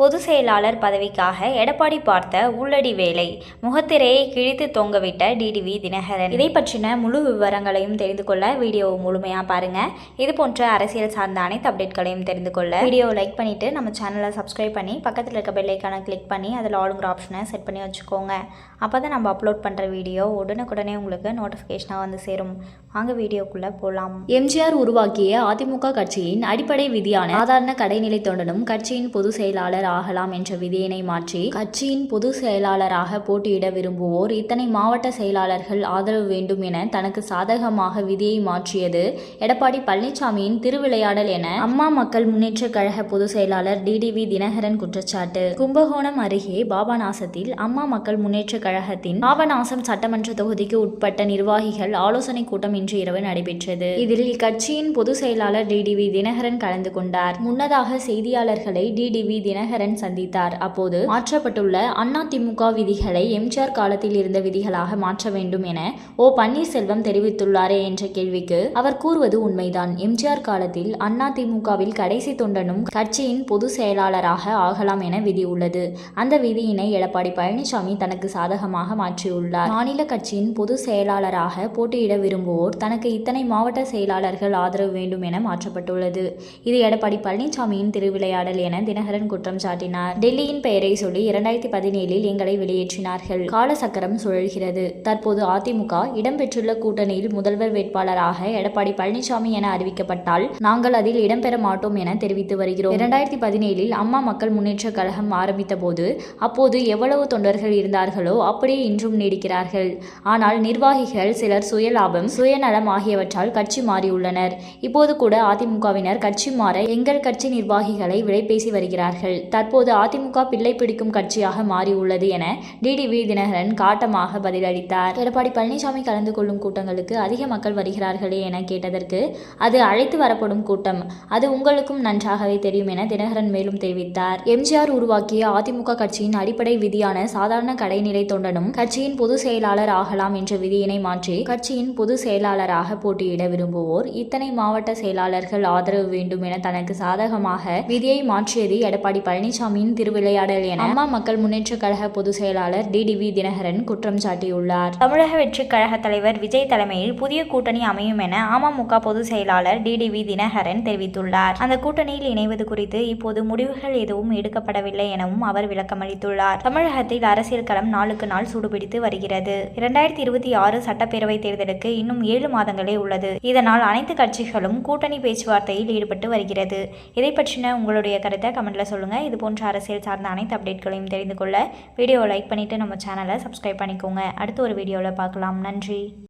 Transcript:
பொதுச் செயலாளர் பதவிக்காக எடப்பாடி பார்த்த உள்ளடி வேலை. முகத்திரையை கிழித்து தொங்கவிட்ட டிடிவி தினகரன். இதை பற்றின முழு விவரங்களையும் தெரிந்து கொள்ள வீடியோவை முழுமையாக பாருங்கள் இது போன்ற அரசியல் சார்ந்த அனைத்து அப்டேட்களையும் தெரிந்து கொள்ள வீடியோவை லைக் பண்ணிவிட்டு நம்ம சேனலை சப்ஸ்கிரைப் பண்ணி பக்கத்தில் இருக்க பெல்லைக்கான கிளிக் பண்ணி அதில் ஆளுங்கிற ஆப்ஷனை செட் பண்ணி வச்சுக்கோங்க. அப்போ தான் நம்ம அப்லோட் பண்ணுற வீடியோ உடனுக்குடனே உங்களுக்கு நோட்டிஃபிகேஷனாக வந்து சேரும். வாங்க வீடியோக்குள்ளே போகலாம் எம்ஜிஆர் உருவாக்கிய அதிமுக கட்சியின் அடிப்படை விதியான சாதாரண கடைநிலை தொண்டனும் கட்சியின் பொதுச் செயலாளர் ஆகலாம் என்ற விதியினை மாற்றி கட்சியின் பொதுச் செயலாளராக போட்டியிட விரும்புவோர் இத்தனை மாவட்ட செயலாளர்கள் ஆதரவு வேண்டும் என தனக்கு சாதகமாக விதியை மாற்றியது எடப்பாடி பழனிசாமியின் திருவிளையாடல் என அம்மா மக்கள் முன்னேற்ற கழக பொதுச் செயலாளர் டிடிவி தினகரன் குற்றச்சாட்டு. கும்பகோணம் அருகே பாபநாசத்தில் அம்மா மக்கள் முன்னேற்ற கழகத்தின் பாபநாசம் சட்டமன்ற தொகுதிக்கு உட்பட்ட நிர்வாகிகள் ஆலோசனை கூட்டம் இன்று இரவு நடைபெற்றது. இதில் இக்கட்சியின் பொதுச் செயலாளர் டிடிவி தினகரன் கலந்து கொண்டார். முன்னதாக செய்தியாளர்களை டிடிவி தினகரன் சந்தித்தார். அப்போது மாற்றப்பட்டுள்ள அதிமுக விதிகளை எம்ஜிஆர் காலத்தில் இருந்த விதிகளாக மாற்ற வேண்டும் என ஓ பன்னீர்செல்வம் தெரிவித்துள்ளாரே என்ற கேள்விக்கு அவர் கூறுவது உண்மைதான். எம்ஜிஆர் காலத்தில் அதிமுகவில் கடைசி தொண்டனும் கட்சியின் பொதுச் செயலாளராக ஆகலாம் என விதி உள்ளது. அந்த விதியினை எடப்பாடி பழனிசாமி தனக்கு சாதகமாக மாற்றியுள்ளார். மாநில கட்சியின் பொதுச் செயலாளராக போட்டியிட விரும்புவோர் தனக்கு இத்தனை மாவட்ட செயலாளர்கள் ஆதரவு வேண்டும் என மாற்றப்பட்டுள்ளது. இது எடப்பாடி பழனிசாமியின் திருவிளையாடல் என தினகரன் குற்றம் சாட்டினார். டெல்லியின் பெயரை சொல்லி இரண்டாயிரத்தி பதினேழில் எங்களை வெளியேற்றினார்கள். காலசக்கரம் சுழல்கிறது. தற்போது அதிமுக இடம்பெற்றுள்ள கூட்டணியில் முதல்வர் வேட்பாளராக எடப்பாடி பழனிசாமி என அறிவிக்கப்பட்டால் நாங்கள் அதில் இடம்பெற மாட்டோம் என தெரிவித்து வருகிறோம். இரண்டாயிரத்தி பதினேழில் அம்மா மக்கள் முன்னேற்ற கழகம் ஆரம்பித்த போது அப்போது எவ்வளவு தொண்டர்கள் இருந்தார்களோ அப்படியே இன்றும் நீடிக்கிறார்கள். ஆனால் நிர்வாகிகள் சிலர் சுயலாபம் சுயநலம் ஆகியவற்றால் கட்சி மாறியுள்ளனர். இப்போது கூட அதிமுகவினர் கட்சி மாற எங்கள் கட்சி நிர்வாகிகளை விலைபேசி வருகிறார்கள். தற்போது அதிமுக பிள்ளை பிடிக்கும் கட்சியாக மாறியுள்ளது என டிடிவி தினகரன் காட்டமாக பதிலளித்தார். எடப்பாடி பழனிசாமி கலந்து கொள்ளும் கூட்டங்களுக்கு அதிக மக்கள் வருகிறார்களே என கேட்டதற்கு அது அழைத்து வரப்படும் கூட்டம். அது உங்களுக்கும் நன்றாகவே தெரியும் என தினகரன் மேலும் தெரிவித்தார். எம்ஜிஆர் உருவாக்கிய அதிமுக கட்சியின் அடிப்படை விதியான சாதாரண கடைநிலை தொண்டனும் கட்சியின் பொதுச் செயலாளர் ஆகலாம் என்ற விதியினை மாற்றி கட்சியின் பொதுச் செயலாளராக போட்டியிட விரும்புவோர் இத்தனை மாவட்ட செயலாளர்கள் ஆதரவு வேண்டும் என தனக்கு சாதகமாக விதியை மாற்றியது எடப்பாடி பழனிசாமியின் திருவிளையாடல் என. அம்மா மக்கள் முன்னேற்ற கழக பொதுச் செயலாளர் டிடிவி தினகரன் குற்றம் சாட்டியுள்ளார். தமிழக வெற்றி கழக தலைவர் விஜய் தலைமையில் புதிய கூட்டணி அமையும் என அமமுக பொதுச் செயலாளர் டிடிவி தினகரன் தெரிவித்துள்ளார். அந்த கூட்டணியில் இணைவது குறித்து இப்போது முடிவுகள் எதுவும் எடுக்கப்படவில்லை எனவும் அவர் விளக்கமளித்துள்ளார். தமிழகத்தில் அரசியல் களம் நாளுக்கு நாள் சூடுபிடித்து வருகிறது. இரண்டாயிரத்தி இருபத்தி ஆறு சட்டப்பேரவை தேர்தலுக்கு இன்னும் ஏழு மாதங்களே உள்ளது. இதனால் அனைத்து கட்சிகளும் கூட்டணி பேச்சுவார்த்தையில் ஈடுபட்டு வருகிறது. இதை பற்றின உங்களுடைய கருத்தை கமெண்ட்ல சொல்லுங்க. இது போன்ற அரசியல் சார்ந்த அனைத்து அப்டேட்களையும் தெரிந்து கொள்ள வீடியோவை லைக் பண்ணிட்டு நம்ம சேனலை சப்ஸ்கிரைப் பண்ணிக்கோங்க. அடுத்த ஒரு வீடியோவில் பார்க்கலாம். நன்றி.